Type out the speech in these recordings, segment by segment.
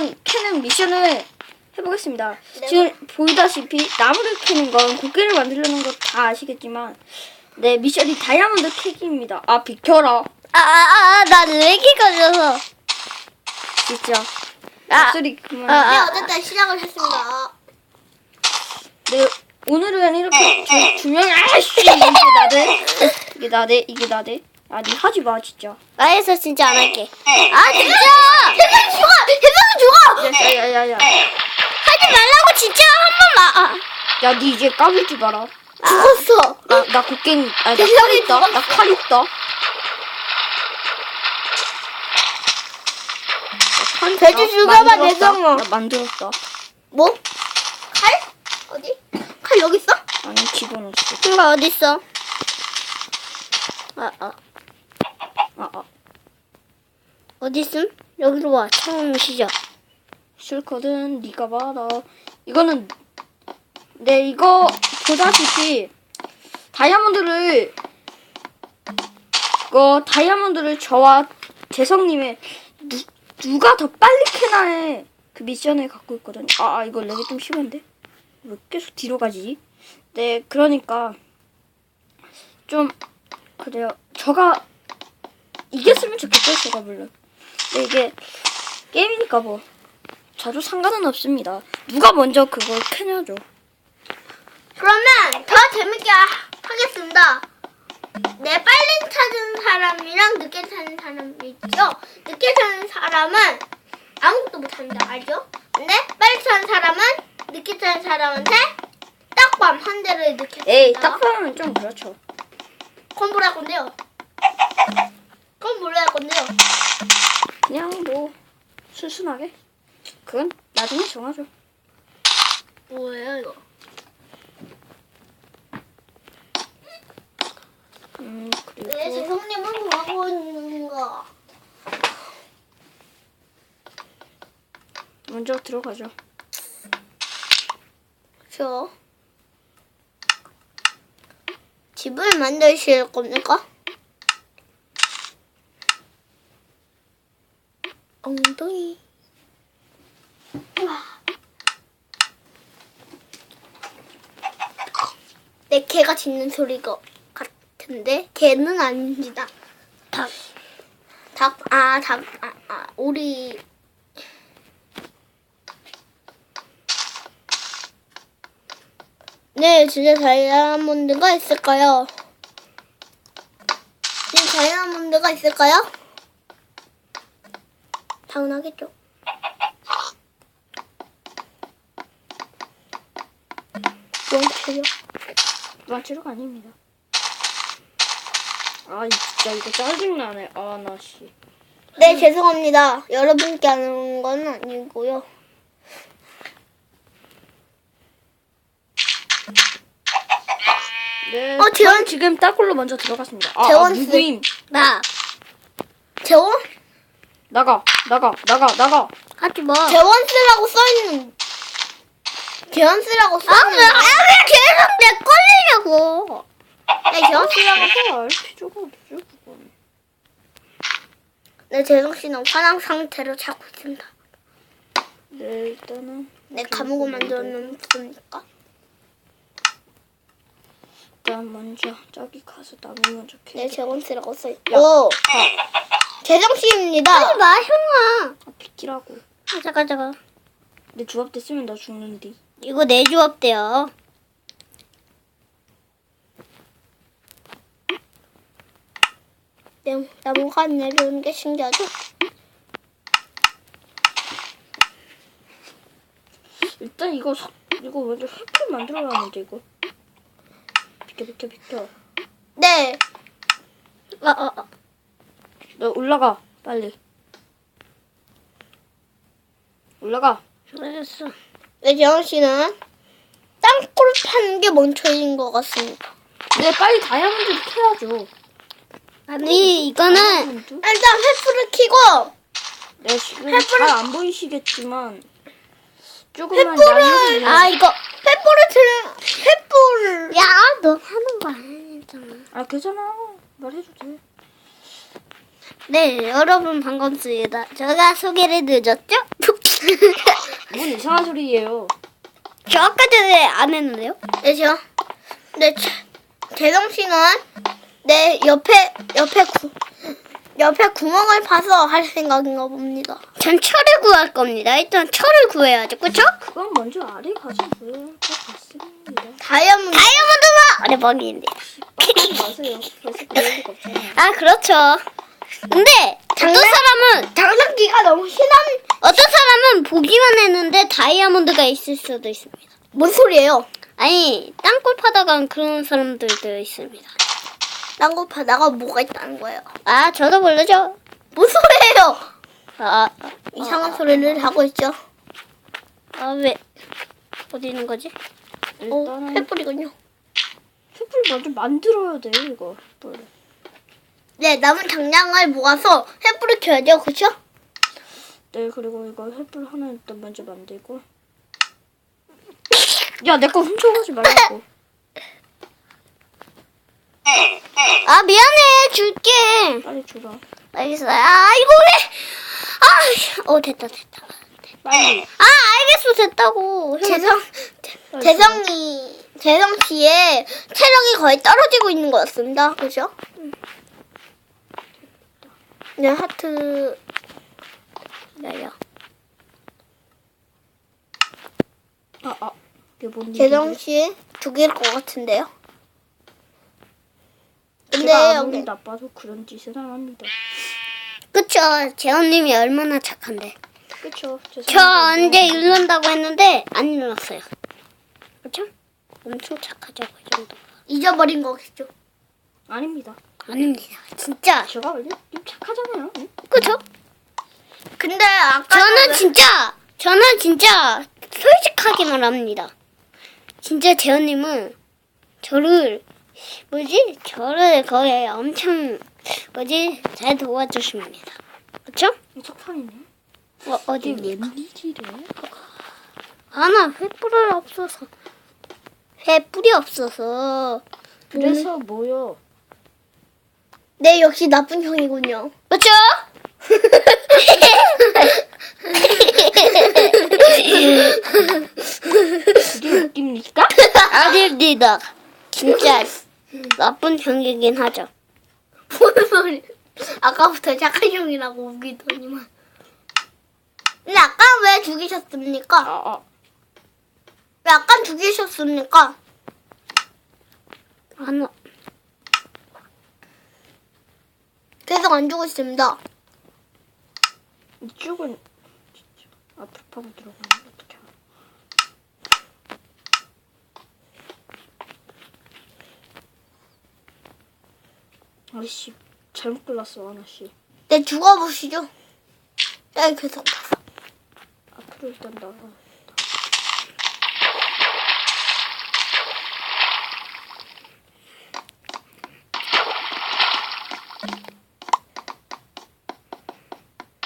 한번 캐는 미션을 해보겠습니다. 네. 지금 보이다시피 나무를 캐는 건 곡괭이를 만들려는 거 다 아시겠지만 네 미션이 다이아몬드 캐기입니다. 아 비켜라 아아아나 렉이 걸려서. 진짜 아, 목소리 그만. 아, 네 어쨌든 시작을 했습니다. 네 오늘은 이렇게 두, 두 명이 아씨 이게 나대 이게 나대 이게 나대 아니 하지 마 진짜. 나에서 진짜 안 할게. 아 진짜. 해성 죽어. 해성 죽어. 야야야야. 하지 말라고 진짜 한 번만. 아, 야, 니 이제 까불지 마라. 죽었어. 나, 나 곡괭이, 아, 나 세상에 칼 있다. 나 죽었어. 칼 있다. 나칼 있다. 돼지 죽여봐, 만들었다. 내성아. 나 만들었다. 뭐? 칼? 어디? 칼 여기 있어? 아니, 집어넣었어. 친구 어디 있어? 아, 아. 아, 아. 어디 있음? 여기로 와. 처음 시작. 싫거든. 니가 봐라. 이거는, 네, 이거, 보다시피, 다이아몬드를, 이거, 다이아몬드를 저와 재성님의, 누, 누가 더 빨리 캐나의 그 미션을 갖고 있거든요. 아, 아, 이거 렉이 좀 심한데? 왜 계속 뒤로 가지? 네, 그러니까, 좀, 그래요. 저가, 이겼으면 좋겠어요, 제가 물론. 근데 이게, 게임이니까 뭐. 저도 상관은 없습니다. 누가 먼저 그걸 캐냐죠. 그러면 더 재밌게 하, 하겠습니다. 네, 빨리 찾은 사람이랑 늦게 찾은 사람이 있죠. 늦게 찾은 사람은 아무것도 못합니다. 알죠? 근데 빨리 찾은 사람은 늦게 찾은 사람한테 딱밤 한 대를 늦게 에이, 씁니다. 딱 보면 좀 그렇죠. 할 건데요? 그건 할 건데요? 그냥 뭐, 순순하게. 그건 나중에 정하죠. 뭐예요 이거? 음, 그리고. 네, 재성님은 뭐 하고 있는가? 먼저 들어가죠. 저 집을 만드실 겁니까? 엉덩이. 내 개가 짖는 소리가 같은데 개는 아닙니다. 닭. 닭. 아, 닭. 아, 아, 우리 네, 진짜 다이아몬드가 있을까요? 진짜 다이아몬드가 있을까요? 당연하겠죠. 원투요. 마치로가 아닙니다. 아, 이 진짜 이거 짜증나네. 아, 나 씨. 네, 죄송합니다. 여러분께 하는 건 아니고요. 네. 어, 재원- 전 지금 따골로 먼저 들어갔습니다. 아, 아 재원 씨. 누구임? 나. 재원? 나가, 나가, 나가, 나가. 하지 마. 재원스라고 써있는. 재원스라고 써있는. 아, 왜, 아, 왜 계속 내 걸리냐고. 네, 재원스라고 써. 할 필요가 없죠, 그건. 네, 재성 씨는 화난 상태로 자고 있습니다. 네, 일단은. 네, 감옥을 만들었는 겁니까? 일단 먼저 저기 가서 나무 먼저 캐. 네, 재원스라고 써 야. 있고. 재성 씨입니다. 하지 마, 형아. 아, 비키라고. 아, 잠깐, 잠깐. 내 조합 됐으면 나 죽는디. 이거 내 조합대요. 네, 나무가 안 내려오는 게 신기하죠? 일단 이거 석, 이거 먼저 석탄 만들어야 하는데 이거. 비켜 비켜 비켜. 네. 아, 아, 아. 너 올라가 빨리. 올라가. 알겠어. 네, 재원 씨는 땅굴 파는 게 멈춰진 것 같습니다. 네 빨리 다이아몬드를 캐야죠. 아니, 이거는 다이아몬드? 일단 횃불을 켜고 네 지금 횃불을- 잘 안 보이시겠지만 조금만 횃불을 아 이거 횃불을 들 횃불 야너 하는 거 아니잖아 아 괜찮아 말해도 돼. 네 여러분 반갑습니다 제가 소개를 늦었죠? 뭔 이상한 소리예요. 저 아까 전에 안 했는데요? 네, 저. 네, 재- 재성 씨는 내 옆에, 옆에 구, 옆에 구멍을 파서 할 생각인가 봅니다. 전 철을 구할 겁니다. 일단 철을 구해야죠. 그쵸? 그건 먼저 아래 가자고요. 것 같습니다. 다이아몬드. 다이아몬드만! 아래 먹이인데. 하지 마세요. 벌써 그럴 리가 없잖아요. 아, 그렇죠. 근데 어떤 사람은 장난기가 너무 심한, 어떤 사람은 보기만 했는데 다이아몬드가 있을 수도 있습니다. 뭔 소리예요? 아니 땅굴 파다가 그런 사람들도 있습니다. 딴거 바다가 뭐가 있다는 거예요. 아 저도 모르죠. 뭔 소리예요? 아, 이상한 소리를 하고 있죠. 아 왜? 어디 있는 거지? 어, 일단은 횃불이군요. 횃불 먼저 만들어야 돼 이거. 횃불. 네, 남은 장량을 모아서 횃불을 켜야죠, 그쵸? 네 그리고 이거 횃불 하나 일단 먼저 만들고. 야 내 거 훔쳐가지 말라고. 아 미안해 줄게. 빨리 줘라. 알겠어. 아 이거 왜? 아, 어 됐다 됐다. 빨리. 아 알겠어 됐다고. 재성, 재성이, 재성 씨의 체력이 거의 떨어지고 있는 것 같습니다. 그죠? 네, 하트. 야야. 아 아. 일이지? 씨 죽일 것 같은데요? 근데 제가 아무리 여기 나빠도 그런 짓은 안 합니다. 그쵸. 재현님이 얼마나 착한데. 그쵸? 저 언제 이른다고 했는데 안 일어났어요. 그쵸? 엄청 착하죠 그 정도. 잊어버린 거겠죠? 아닙니다. 아닙니다. 진짜. 제가 원래 좀 착하잖아요. 응? 그쵸? 근데 아까 저는 진짜 저는 진짜 솔직하게 말합니다. 진짜 재현님은 저를 뭐지 저를 거의 엄청 뭐지 잘 도와주십니다. 그쵸? 석탄이네. 어, 어디 이게 웬일이래? 아나 횃불이 없어서 횃불이 없어서 그래서 뭐요? 네 역시 나쁜 형이군요. 그쵸? 그게 웃깁니까? 아닙니다. 진짜 나쁜 형이긴 하죠. 무슨 소리? 아까부터 착한 형이라고 우기더니만. 근데 아까 왜 죽이셨습니까? 아, 아. 왜 아까 죽이셨습니까? 하나 계속 안 죽으십니다. 이쪽은 진짜 앞으로 파고 들어가면 어떡해. 아이씨 잘못 골랐어 하나씨. 네 죽어보시죠. 네 계속 봐서. 앞으로 일단 나가.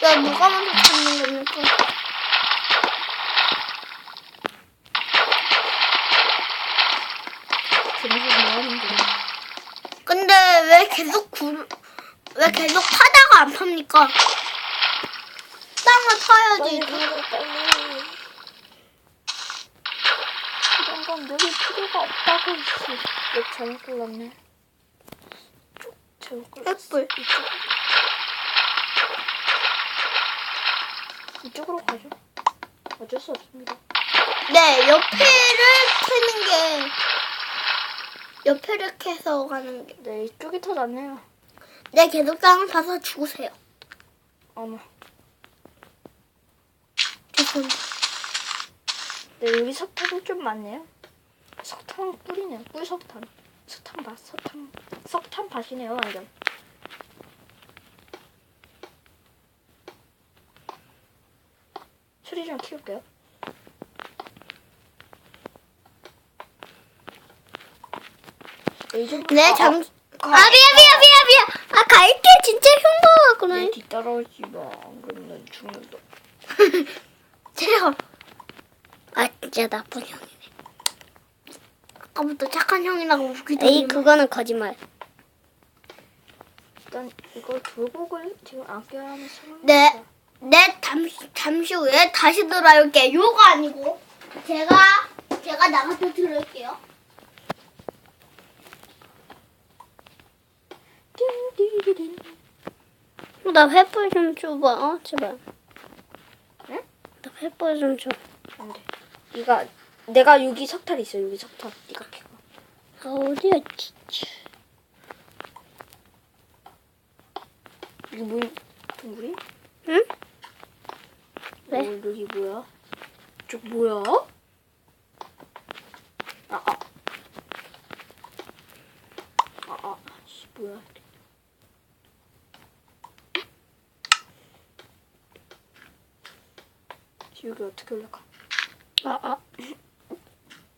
야 누가 먼저 찾는 겁니까? 그래서 뭐 하는 거야? 왜 계속 구, 왜 계속 파다가 안 팝니까? 땅을 파야지. 이런 건 여기 필요가 없다고 했어. 내 잘못 골랐네. 쭉 잘못 골랐어. 횃불. 이쪽. 이쪽으로 가죠. 어쩔 수 없습니다. 네, 옆에를 캐는 게 옆에를 캐서 가는 게. 네, 이쪽이 더 낫네요. 네, 계속 땅을 파서 죽으세요. 어머. 죄송합니다. 네, 여기 석탄이 좀 많네요. 석탄 꿀이네요. 꿀 석탄. 석탄 밭, 석탄, 석탄 밭이네요, 완전. 소리 좀 키울게요. 정도- 네, 아, 잠. 아 미안 미안 미안 미안 아 갈게 진짜 흉보가 내 그러네 뒤 따라오지 마. 안 그러면 죽는다. 제가 아 진짜 나쁜 형이네 아까부터 착한 형이라고 에이 우기더니 그거는 거짓말 일단 이걸 돌곡을 지금 아껴야 하는 상황. 네. 네, 잠시, 잠시 후에 다시 돌아올게요. 요거 아니고. 제가, 제가 나가서 들을게요. 띵디리린. 나 횃불 좀 줘봐. 어, 제발. 응? 나 횃불 좀 줘. 안 돼. 네가 내가 여기 석탄 있어. 여기 석탄. 네가 캐고. 아, 어디였지? 이게 뭐 동굴이? 응? 왜? 어, 여기 뭐야? 저 뭐야? 아, 아. 아, 아. 씨, 뭐야? 여기 어떻게 올라가? 아, 아.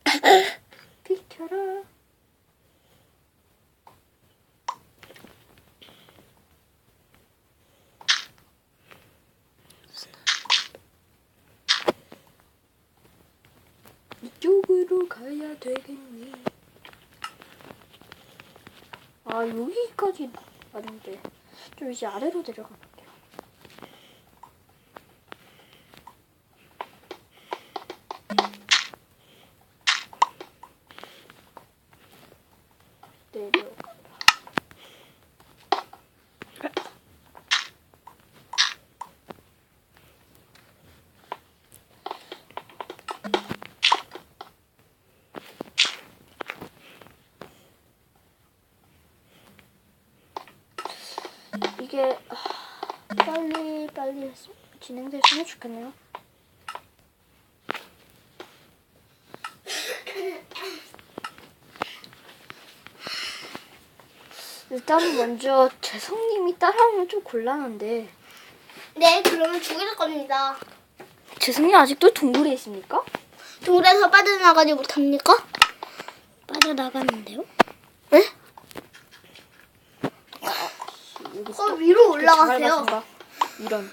비켜라. 이쪽으로 가야 되겠니? 아 여기까지 왔는데 좀 이제 아래로 내려가 볼게요. 내려가. 이게 아, 빨리 빨리 했- 진행됐으면 좋겠네요. 일단 먼저 재성님이 따라오면 좀 곤란한데 네, 그러면 죽일 겁니다. 재성님 아직도 동굴에 있습니까? 돌에서 빠져나가지 못합니까? 빠져나갔는데요? 네? 여기 어, 위로 잘 올라가세요. 이런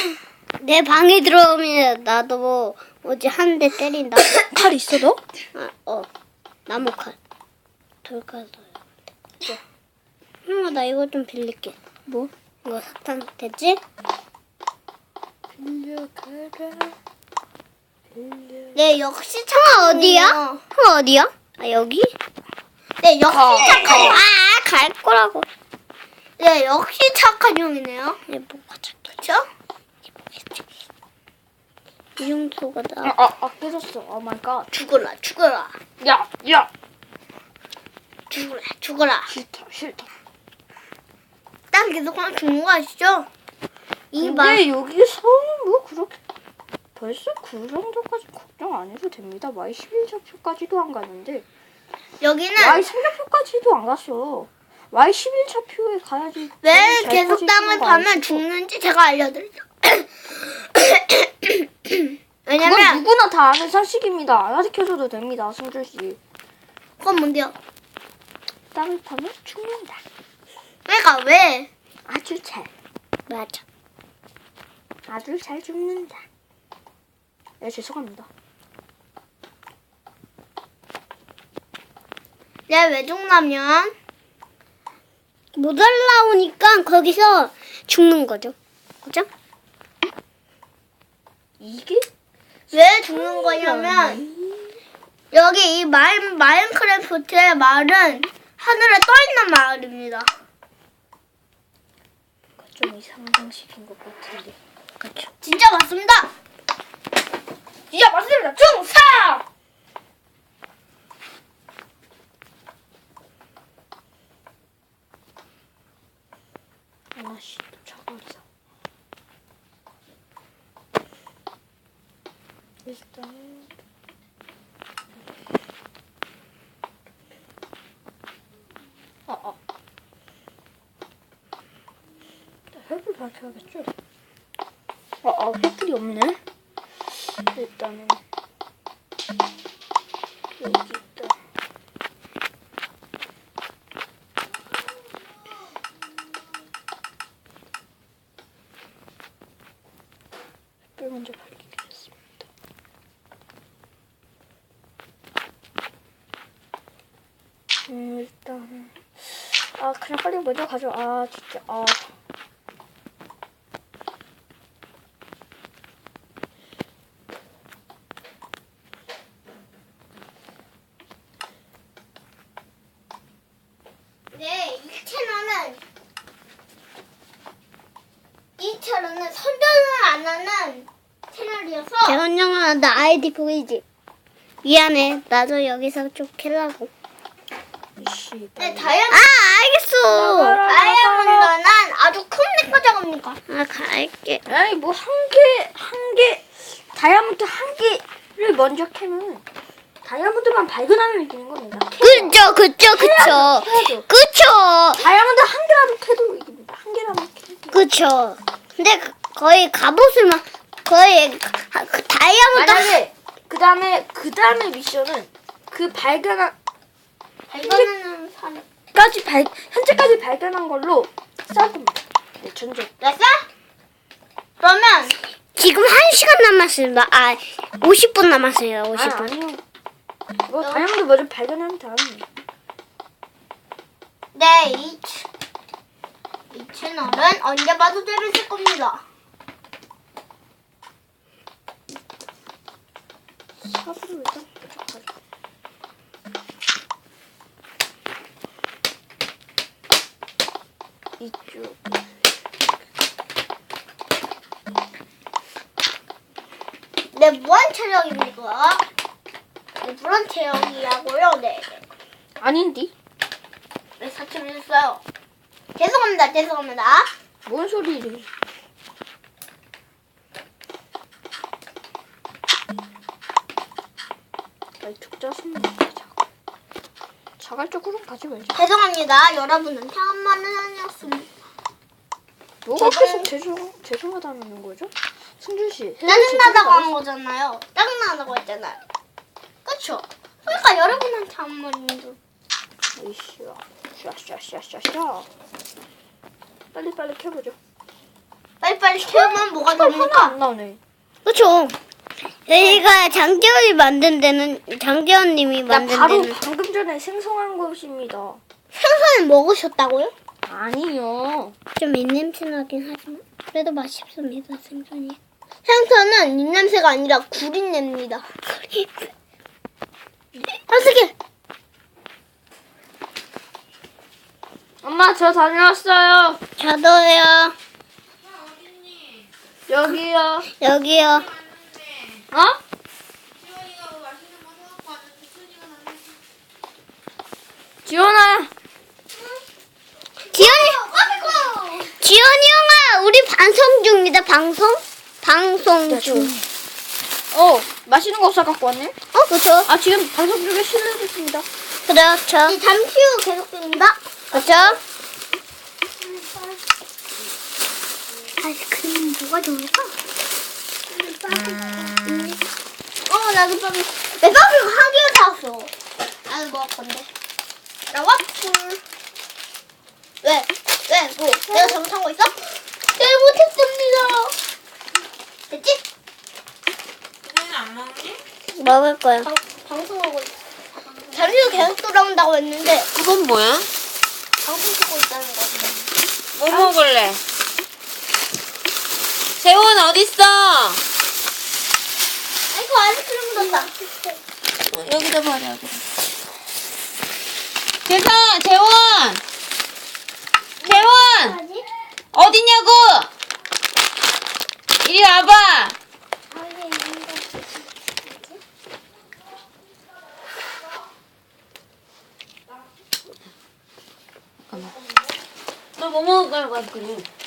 내 방에 들어오면 나도 뭐 어제 한대 때린다. 칼 있어 너? 아, 어. 나무 칼. 돌칼 넣어야 네. 응, 나 이거 좀 빌릴게. 뭐? 이거 석탄 됐지? 빌려가라 빌려 네, 역시 형 어디야? 형 어디야? 아 여기? 네, 역시 가. 착한 형. 아, 갈 거라고. 네, 역시 착한 형이네요. 얘 뭐가? 그렇죠? 이 정도가 나. 아, 아, 아 깨졌어 오 마이 갓 죽어라, 죽어라, 야, 야 죽어라, 죽어라. 싫다 싫다 딱 계속 그냥 죽는 거 아시죠? 이 근데 말. 여기서 뭐 그렇게 벌써 그 정도까지 걱정 안 해도 됩니다 Y 11좌표까지도 안 가는데 여기는 Y 3좌표까지도 안 갔어 Y 11좌표에 가야지 왜잘 계속 땀을 있어. 죽는지 제가 알려드릴게요. 그건 왜냐면 누구나 다 아는 사실입니다 안 가르쳐줘도 됩니다 승준 씨 그건 뭔데요? 땀을 파면 죽는다 그러니까 왜? 아주 잘 맞아. 아주 잘 죽는다 네 죄송합니다 내가 왜 죽냐면 못 올라오니까 거기서 죽는 거죠. 그죠? 이게 왜 죽는 거냐면 여기 이 마인 마인크래프트의 마을은 하늘에 떠 있는 마을입니다. 좀 이상한 방식인 것 같은데 그렇죠. 진짜 맞습니다. 진짜 맞습니다. 중상. 아나씨 또 차가워서 일단은 아, 아. 밝혀야겠죠? 아, 아, 횃불이 없네. 일단은 여기 있다. 횃불 먼저 밝히겠습니다. 음, 일단은 아 그냥 빨리 먼저 가죠. 아 진짜 아 빨리여서 재원영아 나 아이디 보이지? 미안해 나도 여기서 좀 캘라고 씨. 네, 아 다이아몬드 알겠어 다이아몬드는 아주 큰 데가 작업니까? 아 갈게 아니 뭐 한 개 한 개 다이아몬드 한 개를 먼저 캐면 다이아몬드만 발견하면 이기는 겁니다. 그쵸 그쵸 그쵸 캐야죠. 그쵸 다이아몬드 한 개라도 캐도 이깁니다. 한 개라도 캐도. 그쵸 근데 그- 거의 갑옷을 막 거의 가- 그 다이아몬드 만약에 그 다음에 그 다음에 미션은 그 발견한 발견하는 사람. 까지 발 현재까지 발견한 걸로 싸울 겁니다. 네, 전쟁. 됐어? 그러면 지금 1시간 남았습니다 아 50분 남았어요 아, 50분 아니요. 이거 다이아몬드 먼저 발견한 다음에. 네, 이, 채- 이 채널은 언제 봐도 재밌을 겁니다. 삽으로 일단. 이쪽. 네, 무한 체력입니까? 네, 무한 체력이라고요, 네. 아닌디? 네, 사출했어요. 죄송합니다, 죄송합니다. 뭔 소리를? 족자수는 자갈. 자갈적으로 가지 말자. 죄송합니다. 여러분은 태양만은 아니었습니다. 뭐가 계속 죄송 죄송하다는 거죠? 승준 씨. 짜증나다고 한 거잖아요. 짜증나다고 했잖아요. 그쵸? 그러니까 여러분한테 한 말인데. 이씨야. 샤샤샤샤샤. 빨리 빨리 켜보죠. 빨리빨리 키우면 뭐가 하나 됩니까? 안 나오네. 그쵸 여기가 장재원이 만든 데는 장재원님이 나 만든 바로 데는 방금 전에 생성한 것입니다. 생선을 먹으셨다고요? 아니요. 좀 입냄새 나긴 하지만 그래도 맛있습니다 생선이 생선은 입냄새가 아니라 구린내입니다. 어떻게 엄마 저 다녀왔어요. 저도요 여기요. 여기요 어? 지원아. 지연이 지연이 형아 우리 방송 중이다 방송 방송 중 어 맛있는 거 없어 갖고 왔네. 어, 그쵸. 아 지금 방송 중에 실례했습니다. 그렇죠. 이 잠시 후 계속 됩니다. 그렇죠. 아이스크림은 뭐가 좋을까? 어, 나도 밥이. 내 밥이 한개 사왔어. 나도 먹을 건데. 나 와플. 왜? 왜? 뭐? 내가 잘못한 거 있어? 네, 못했습니다. 됐지? 먹을 거야. 방, 방송하고 있어. 잠시 후 계속 돌아온다고 했는데, 그건 뭐야? 방송 찍고 있다는 거. 뭐 먹을래? 재원 어딨어? 아이고, 아이스크림 묻었다. 어, 여기다 버려. 여기다. 재선, 재원, 재원 뭐지? 어디냐고? 이리 와봐. 아, 이게 있는데. 너뭐 먹을 거야? 깡져